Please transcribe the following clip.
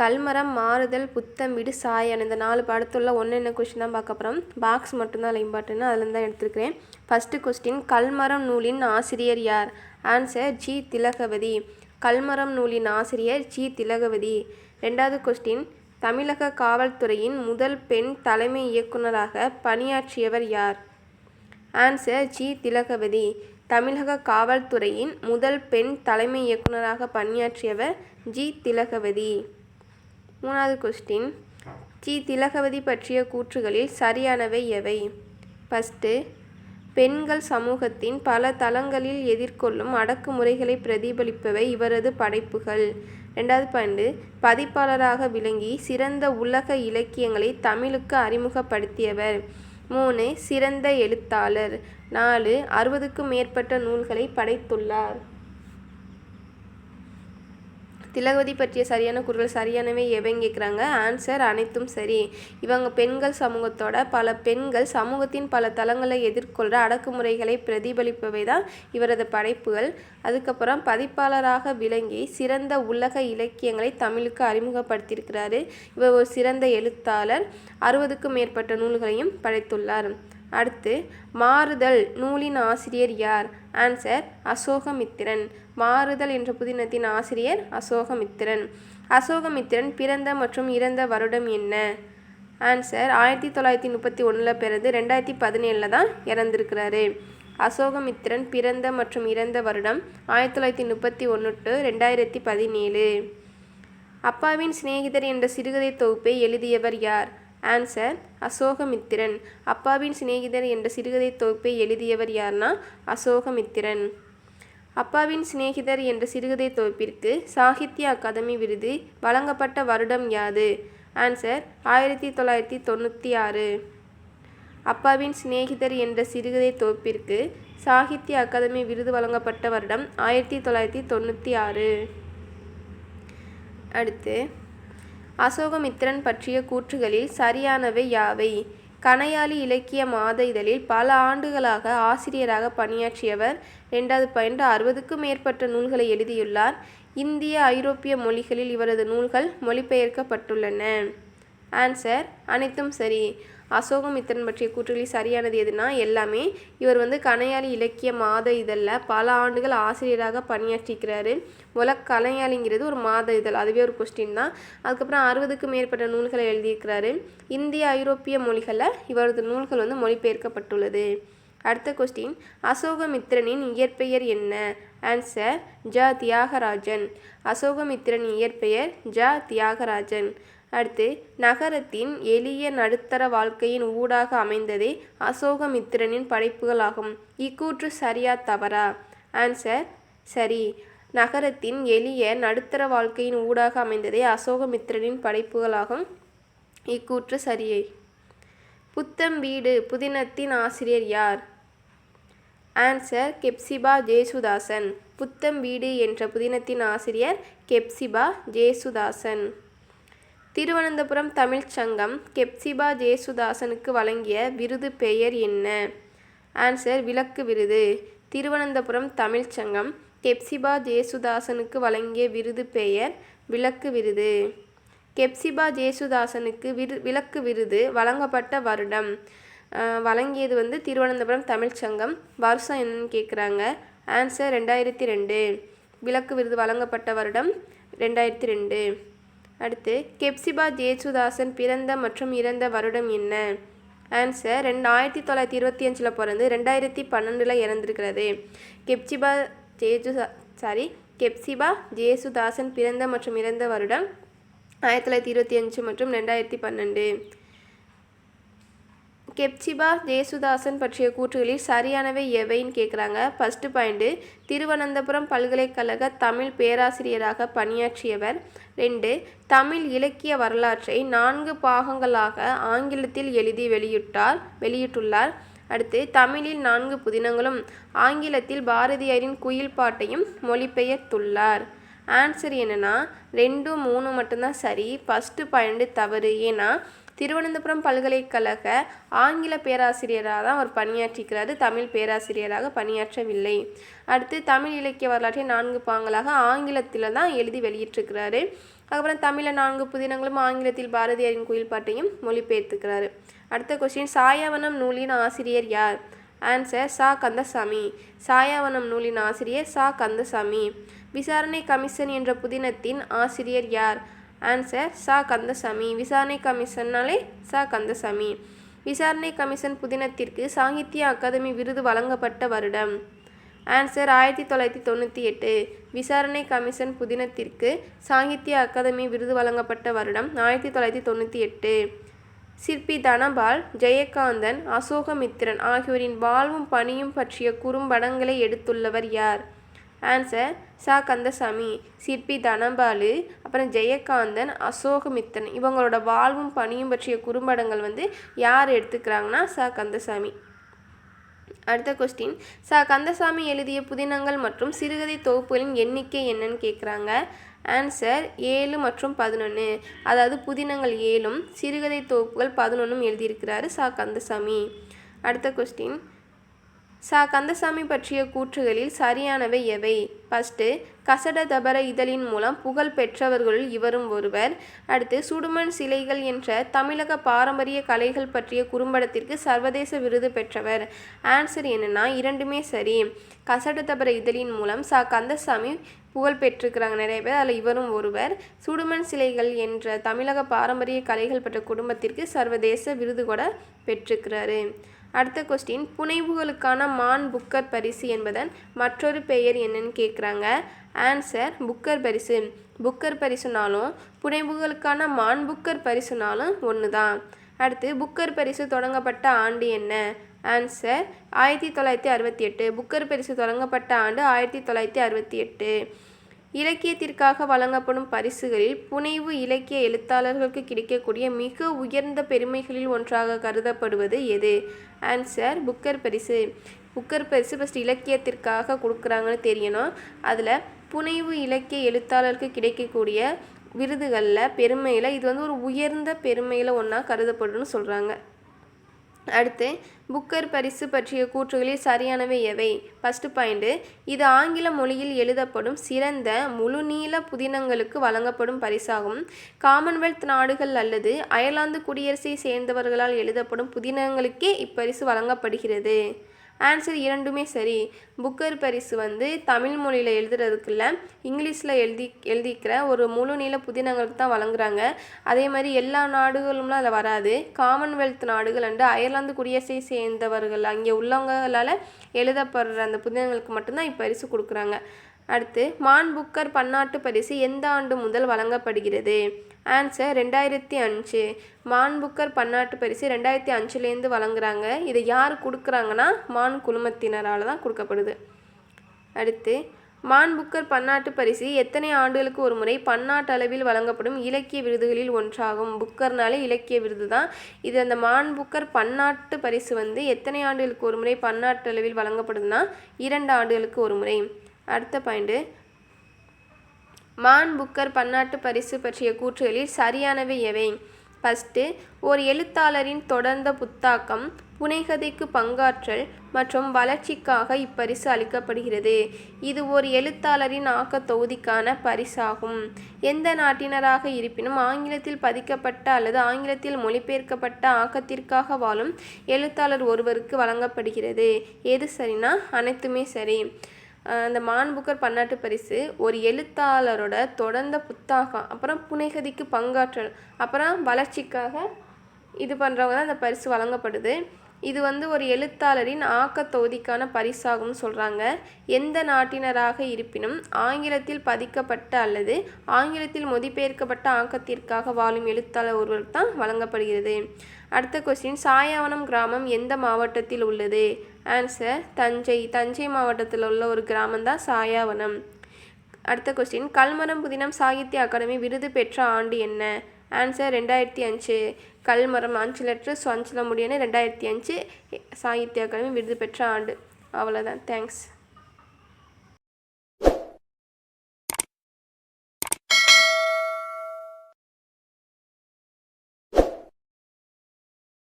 கல்மரம் மாறுதல் புத்தம்பிடு சாயன் இந்த நாலு படத்துள்ள ஒன்று என்ன கொஸ்டின் தான் பார்க்க போகிறோம் பாக்ஸ் மட்டும்தான் இம்பார்ட்டன் அதில் தான் எடுத்துருக்கிறேன். ஃபஸ்ட்டு கொஸ்டின் கல்மரம் நூலின் ஆசிரியர் யார்? Answer G Thilagavathi. கல்மரம் நூலின் ஆசிரியர் ஜி திலகவதி. ரெண்டாவது கொஸ்டின் தமிழக காவல்துறையின் முதல் பெண் தலைமை இயக்குநராக பணியாற்றியவர் யார்? Answer G Thilagavathi. தமிழக காவல்துறையின் முதல் பெண் தலைமை இயக்குநராக பணியாற்றியவர் ஜி திலகவதி. மூணாவது கொஸ்டின் ஜி திலகவதி பற்றிய கூற்றுகளில் சரியானவை எவை? ஃபஸ்ட்டு பெண்கள் சமூகத்தின் பல தளங்களில் எதிர்கொள்ளும் அடக்குமுறைகளை பிரதிபலிப்பவை இவரது படைப்புகள். ரெண்டாவது பாயிண்டு பதிப்பாளராக விளங்கி சிறந்த உலக இலக்கியங்களை தமிழுக்கு அறிமுகப்படுத்தியவர். மூணு சிறந்த எழுத்தாளர். நாலு அறுபதுக்கும் மேற்பட்ட நூல்களை படைத்துள்ளார். திலகவதி பற்றிய சரியான குரல் சரியானவை எவைன்னு கேட்குறாங்க ஆன்சர் அனைத்தும் சரி. இவங்க பெண்கள் சமூகத்தோட பல பெண்கள் சமூகத்தின் பல தளங்களை எதிர்கொள்கிற அடக்குமுறைகளை பிரதிபலிப்பவை தான் இவரது படைப்புகள். அதுக்கப்புறம் பதிப்பாளராக விளங்கி சிறந்த உலக இலக்கியங்களை தமிழுக்கு அறிமுகப்படுத்தியிருக்கிறாரு. இவர் ஒரு சிறந்த எழுத்தாளர். அறுபதுக்கும் மேற்பட்ட நூல்களையும் படைத்துள்ளார். அடுத்து மாறுதல் நூலின் ஆசிரியர் யார்? ஆன்சர் அசோகமித்திரன். மாறுதல் என்ற புதினத்தின் ஆசிரியர் அசோகமித்திரன். அசோகமித்திரன் பிறந்த மற்றும் இறந்த வருடம் என்ன? ஆன்சர் ஆயிரத்தி தொள்ளாயிரத்தி முப்பத்தி ஒன்றில் பிறந்து ரெண்டாயிரத்தி பதினேழில் தான் இறந்துருக்கிறாரு. அசோகமித்திரன் பிறந்த மற்றும் இறந்த வருடம் ஆயிரத்தி தொள்ளாயிரத்தி முப்பத்தி ஒன்று டு ரெண்டாயிரத்தி பதினேழு. அப்பாவின் சிநேகிதர் என்ற சிறுகதை தொகுப்பை எழுதியவர் யார்? ஆன்சர் அசோகமித்திரன். அப்பாவின் சிநேகிதர் என்ற சிறுகதை தொகுப்பை எழுதியவர் யார்னா? அசோகமித்திரன். அப்பாவின் சிநேகிதர் என்ற சிறுகதை தொகுப்பிற்கு சாகித்ய அகாதமி விருது வழங்கப்பட்ட வருடம் யாது? ஆன்சர் ஆயிரத்தி தொள்ளாயிரத்தி தொண்ணூற்றி ஆறு. அப்பாவின் சிநேகிதர் என்ற சிறுகதை தொகுப்பிற்கு சாகித்ய அகாதமி விருது வழங்கப்பட்ட வருடம் ஆயிரத்தி தொள்ளாயிரத்தி தொண்ணூற்றி ஆறு. அடுத்து அசோகமித்திரன் பற்றிய கூற்றுகளில் சரியானவை யாவை? கணையாழி இலக்கிய மாத இதழில் பல ஆண்டுகளாக ஆசிரியராக பணியாற்றியவர். ரெண்டாவது பாயிண்ட் அறுபதுக்கும் மேற்பட்ட நூல்களை எழுதியுள்ளார். இந்திய ஐரோப்பிய மொழிகளில் இவரது நூல்கள் மொழிபெயர்க்கப்பட்டுள்ளன. ஆன்சர் அனைத்தும் சரி. அசோகமித்திரன் பற்றிய கூற்றுகளில் சரியானது எதுனா? எல்லாமே. இவர் வந்து கணையாளி இலக்கிய மாத இதழில் பல ஆண்டுகள் ஆசிரியராக பணியாற்றிக்கிறாரு முல கலையாளிங்கிறது ஒரு மாத இதழ். அதுவே ஒரு கொஸ்டின் தான். அதுக்கப்புறம் அறுபதுக்கும் மேற்பட்ட நூல்களை எழுதியிருக்கிறாரு. இந்திய ஐரோப்பிய மொழிகளில் இவரது நூல்கள் வந்து மொழிபெயர்க்கப்பட்டுள்ளது. அடுத்த கொஸ்டின் அசோகமித்திரனின் இயற்பெயர் என்ன? ஆன்சர் ஜ. தியாகராஜன். அசோகமித்திரன் இயற்பெயர் ஜ. தியாகராஜன். அடுத்து நகரத்தின் எளிய நடுத்தர வாழ்க்கையின் ஊடாக அமைந்ததே அசோகமித்திரனின் படைப்புகளாகும். இக்கூற்று சரியா தவறா? ஆன்சர் சரி. நகரத்தின் எளிய நடுத்தர வாழ்க்கையின் ஊடாக அமைந்ததே அசோகமித்திரனின் படைப்புகளாகும். இக்கூற்று சரியே. புத்தம் வீடு புதினத்தின் ஆசிரியர் யார்? ஆன்சர் கெப்சிபா ஜேசுதாசன். புத்தம் வீடு என்ற புதினத்தின் ஆசிரியர் கெப்சிபா ஜேசுதாசன். திருவனந்தபுரம் தமிழ்ச் சங்கம் கெப்சிபா ஜேசுதாசனுக்கு வழங்கிய விருது பெயர் என்ன? ஆன்சர் விளக்கு விருது. திருவனந்தபுரம் தமிழ்ச் சங்கம் கெப்சிபா ஜேசுதாசனுக்கு வழங்கிய விருது பெயர் விளக்கு விருது. கெப்சிபா ஜேசுதாசனுக்கு விரு விளக்கு விருது வழங்கப்பட்ட வருடம். வழங்கியது வந்து திருவனந்தபுரம் தமிழ்ச் சங்கம். வருஷம் என்னன்னு கேட்குறாங்க ஆன்சர் ரெண்டாயிரத்தி ரெண்டு. விளக்கு விருது வழங்கப்பட்ட வருடம் ரெண்டாயிரத்தி ரெண்டு. அடுத்து கெப்சிபா ஜேசுதாசன் பிறந்த மற்றும் இறந்த வருடம் என்ன? ஆன்சர் ரெண்டு ஆயிரத்தி தொள்ளாயிரத்தி இருபத்தி அஞ்சில் பிறந்து ரெண்டாயிரத்தி பன்னெண்டில் இறந்துருக்கிறது. கெப்சிபா ஜேசு சாரி கெப்சிபா ஜேசுதாசன் பிறந்த மற்றும் இறந்த வருடம் ஆயிரத்தி தொள்ளாயிரத்தி இருபத்தி அஞ்சு மற்றும் ரெண்டாயிரத்தி பன்னெண்டு கெப்சிபா ஜேசுதாசன் பற்றிய கூற்றுகளில் சரியானவை எவைன்னு கேட்குறாங்க ஃபஸ்ட்டு பாயிண்ட்டு திருவனந்தபுரம் பல்கலைக்கழக தமிழ் பேராசிரியராக பணியாற்றியவர். ரெண்டு தமிழ் இலக்கிய வரலாற்றை நான்கு பாகங்களாக ஆங்கிலத்தில் எழுதி வெளியிட்டார் வெளியிட்டுள்ளார். அடுத்து தமிழில் நான்கு புதினங்களும் ஆங்கிலத்தில் பாரதியாரின் குயில் பாட்டையும் மொழிபெயர்த்துள்ளார். ஆன்சர் என்னென்னா ரெண்டும் மூணு மட்டும்தான் சரி. ஃபஸ்ட்டு பாயிண்ட்டு தவறு ஏன்னா திருவனந்தபுரம் பல்கலைக்கழக ஆங்கில பேராசிரியராக தான் அவர் பணியாற்றிக்கிறாரு. தமிழ் பேராசிரியராக பணியாற்றவில்லை. அடுத்து தமிழ் இலக்கிய வரலாற்றை நான்கு பாங்களாக ஆங்கிலத்தில் தான் எழுதி வெளியிட்டிருக்கிறாரு. அதுக்கப்புறம் தமிழை நான்கு புதினங்களும் ஆங்கிலத்தில் பாரதியாரின் குயில் பாட்டையும் மொழிபெயர்த்துக்கிறாரு. அடுத்த கொஸ்டின் சாயாவனம் நூலின் ஆசிரியர் யார்? ஆன்சர் சா. கந்தசாமி. சாயாவனம் நூலின் ஆசிரியர் சா. கந்தசாமி. விசாரணை கமிஷன் என்ற புதினத்தின் ஆசிரியர் யார்? ஆன்சர் சா கந்தசாமி விசாரணை கமிஷன்னாலே சா கந்தசாமி. விசாரணை கமிஷன் புதினத்திற்கு சாகித்ய அகாதமி விருது வழங்கப்பட்ட வருடம். ஆன்சர் ஆயிரத்தி தொள்ளாயிரத்தி தொண்ணூற்றி எட்டு விசாரணை கமிஷன் புதினத்திற்கு சாகித்ய அகாதமி விருது வழங்கப்பட்ட வருடம் ஆயிரத்தி தொள்ளாயிரத்தி தொண்ணூற்றி எட்டு. சிற்பி தனபால் ஜெயகாந்தன் அசோகமித்திரன் ஆகியோரின் வாழ்வும் பணியும் பற்றிய குறும்படங்களை எடுத்துள்ளவர் யார்? ஆன்சர் சா கந்தசாமி சிற்பி தனபாலு அப்புறம் ஜெயகாந்தன் அசோகமித்தன் இவங்களோட வாழ்வும் பணியும் பற்றிய குறும்படங்கள் வந்து யார் எடுத்துக்கிறாங்கன்னா சா. கந்தசாமி. அடுத்த கொஸ்டின் சா. கந்தசாமி எழுதிய புதினங்கள் மற்றும் சிறுகதை தொகுப்புகளின் எண்ணிக்கை என்னன்னு கேட்குறாங்க ஆன்சர் ஏழு மற்றும் பதினொன்று அதாவது புதினங்கள் ஏழும் சிறுகதை தொகுப்புகள் பதினொன்றும் எழுதியிருக்கிறாரு சா. கந்தசாமி. அடுத்த கொஸ்டின் சா. கந்தசாமி பற்றிய கூற்றுகளில் சரியானவை எவை? ஃபஸ்ட்டு கசட தபர இதழின் மூலம் புகழ் பெற்றவர்களுள் இவரும் ஒருவர். அடுத்து சுடுமண் சிலைகள் என்ற தமிழக பாரம்பரிய கலைகள் பற்றிய குறும்படத்திற்கு சர்வதேச விருது பெற்றவர். ஆன்சர் என்னென்னா இரண்டுமே சரி. கசட தபர இதழின் மூலம் சா. கந்தசாமி புகழ் பெற்றிருக்கிறாங்க. நிறைய பேர் அதில் இவரும் ஒருவர். சுடுமண் சிலைகள் என்ற தமிழக பாரம்பரிய கலைகள் பெற்ற குடும்பத்திற்கு சர்வதேச விருது கூட பெற்றிருக்கிறாரு. அடுத்த கொஸ்டின் புனைவுகளுக்கான மான் புக்கர் பரிசு என்பதன் மற்றொரு பெயர் என்னன்னு கேட்குறாங்க ஆன்சர் புக்கர் பரிசு. புக்கர் பரிசுனாலும் புனைவுகளுக்கான மான் புக்கர் பரிசுனாலும் ஒன்று தான் அடுத்து புக்கர் பரிசு தொடங்கப்பட்ட ஆண்டு என்ன? ஆன்சர் ஆயிரத்தி தொள்ளாயிரத்தி அறுபத்தி எட்டு. புக்கர் பரிசு தொடங்கப்பட்ட ஆண்டு ஆயிரத்தி தொள்ளாயிரத்தி அறுபத்தி எட்டு. இலக்கியத்திற்காக வழங்கப்படும் பரிசுகளில் புனைவு இலக்கிய எழுத்தாளர்களுக்கு கிடைக்கக்கூடிய மிக உயர்ந்த பெருமைகளில் ஒன்றாக கருதப்படுவது எது? ஆன்சர் புக்கர் பரிசு. புக்கர் பரிசு ஃபஸ்ட் இலக்கியத்திற்காக கொடுக்குறாங்கன்னு தெரியணும். அதில் புனைவு இலக்கிய எழுத்தாளருக்கு கிடைக்கக்கூடிய விருதுகளில் பெருமையில் இது வந்து ஒரு உயர்ந்த பெருமையில் ஒன்றா கருதப்படுன்னு சொல்கிறாங்க அடுத்து புக்கர் பரிசு பற்றிய கூற்றுகளில் சரியானவை எவை? ஃபஸ்ட்டு பாயிண்ட்டு இது ஆங்கில மொழியில் எழுதப்படும் சிறந்த முழுநீள புதினங்களுக்கு வழங்கப்படும் பரிசாகும். காமன்வெல்த் நாடுகள் அல்லது அயர்லாந்து குடியரசை சேர்ந்தவர்களால் எழுதப்படும் புதினங்களுக்கே இப்பரிசு வழங்கப்படுகிறது. ஆன்சர் இரண்டுமே சரி. புக்கர் பரிசு வந்து தமிழ் மொழியில் எழுதுறதுக்கு இங்கிலீஷில் எழுதி எழுதிக்கிற ஒரு முழு நீள புதினங்களுக்கு தான் வழங்குறாங்க. அதே மாதிரி எல்லா நாடுகளும்லாம் அதில் வராது. காமன்வெல்த் நாடுகள் அண்டு அயர்லாந்து குடியரசை சேர்ந்தவர்கள் அங்கே உள்ளவங்களால் எழுதப்படுற அந்த புதினங்களுக்கு மட்டும்தான் இப்பரிசு கொடுக்குறாங்க. அடுத்து மான் புக்கர் பன்னாட்டு பரிசு எந்த ஆண்டு முதல் வழங்கப்படுகிறது? ஆன்சர் ரெண்டாயிரத்தி அஞ்சு. மான் புக்கர் பன்னாட்டு பரிசு ரெண்டாயிரத்தி அஞ்சுலேருந்து வழங்குறாங்க. இதை யார் கொடுக்குறாங்கன்னா மான் குழுமத்தினரால் தான் கொடுக்கப்படுது. அடுத்து மான் புக்கர் பன்னாட்டு பரிசு எத்தனை ஆண்டுகளுக்கு ஒரு முறை பன்னாட்டு அளவில் வழங்கப்படும் இலக்கிய விருதுகளில் ஒன்றாகும்? புக்கர்னாலே இலக்கிய விருது தான். இது அந்த மான் புக்கர் பன்னாட்டு பரிசு வந்து எத்தனை ஆண்டுகளுக்கு ஒரு முறை பன்னாட்டு அளவில் வழங்கப்படுதுன்னா இரண்டு ஆண்டுகளுக்கு ஒரு முறை அடுத்த பாயிண்ட்டு மான் புக்கர் பன்னாட்டு பரிசு பற்றிய கூற்றுகளில் சரியானவை எவை? ஃபஸ்ட்டு ஒரு எழுத்தாளரின் தொடர்ந்த புத்தாக்கம் புனைகதைக்கு பங்காற்றல் மற்றும் வளர்ச்சிக்காக இப்பரிசு அளிக்கப்படுகிறது. இது ஒரு எழுத்தாளரின் ஆக்க தொகுதிக்கான பரிசாகும். எந்த நாட்டினராக இருப்பினும் ஆங்கிலத்தில் பதிக்கப்பட்ட அல்லது ஆங்கிலத்தில் மொழிபெயர்க்கப்பட்ட ஆக்கத்திற்காக வாழும் எழுத்தாளர் ஒருவருக்கு வழங்கப்படுகிறது. எது சரினா அனைத்துமே சரி. அந்த மான்புக்கர் பன்னாட்டு பரிசு ஒரு எழுத்தாளரோட தொடர்ந்த புத்தாக்கம் அப்புறம் புனைகதிக்கு பங்காற்றல் அப்புறம் வளர்ச்சிக்காக இது பண்ணுறவங்க தான் அந்த பரிசு வழங்கப்படுது. இது வந்து ஒரு எழுத்தாளரின் ஆக்க தொகுதிக்கான பரிசாகும் சொல்கிறாங்க எந்த நாட்டினராக இருப்பினும் ஆங்கிலத்தில் பதிக்கப்பட்ட அல்லது ஆங்கிலத்தில் மொழிபெயர்க்கப்பட்ட ஆக்கத்திற்காக வாழும் எழுத்தாளர் ஒருவர் தான் வழங்கப்படுகிறது. அடுத்த கொஸ்டின் சாயாவனம் கிராமம் எந்த மாவட்டத்தில் உள்ளது? ஆன்சர் தஞ்சை தஞ்சை மாவட்டத்தில் உள்ள ஒரு கிராமம் தான் சாயாவனம். அடுத்த கொஸ்டின் கல்மரம் புதினம் சாகித்ய அகாடமி விருது பெற்ற ஆண்டு என்ன? ஆன்சர் ரெண்டாயிரத்தி அஞ்சு கல்மரம் அஞ்சு லெட்ரு ஸோ அஞ்சில் முடியும்னு ரெண்டாயிரத்தி அஞ்சு சாகித்ய அகாடமி விருது பெற்ற ஆண்டு. அவ்வளோதான் தேங்க்ஸ்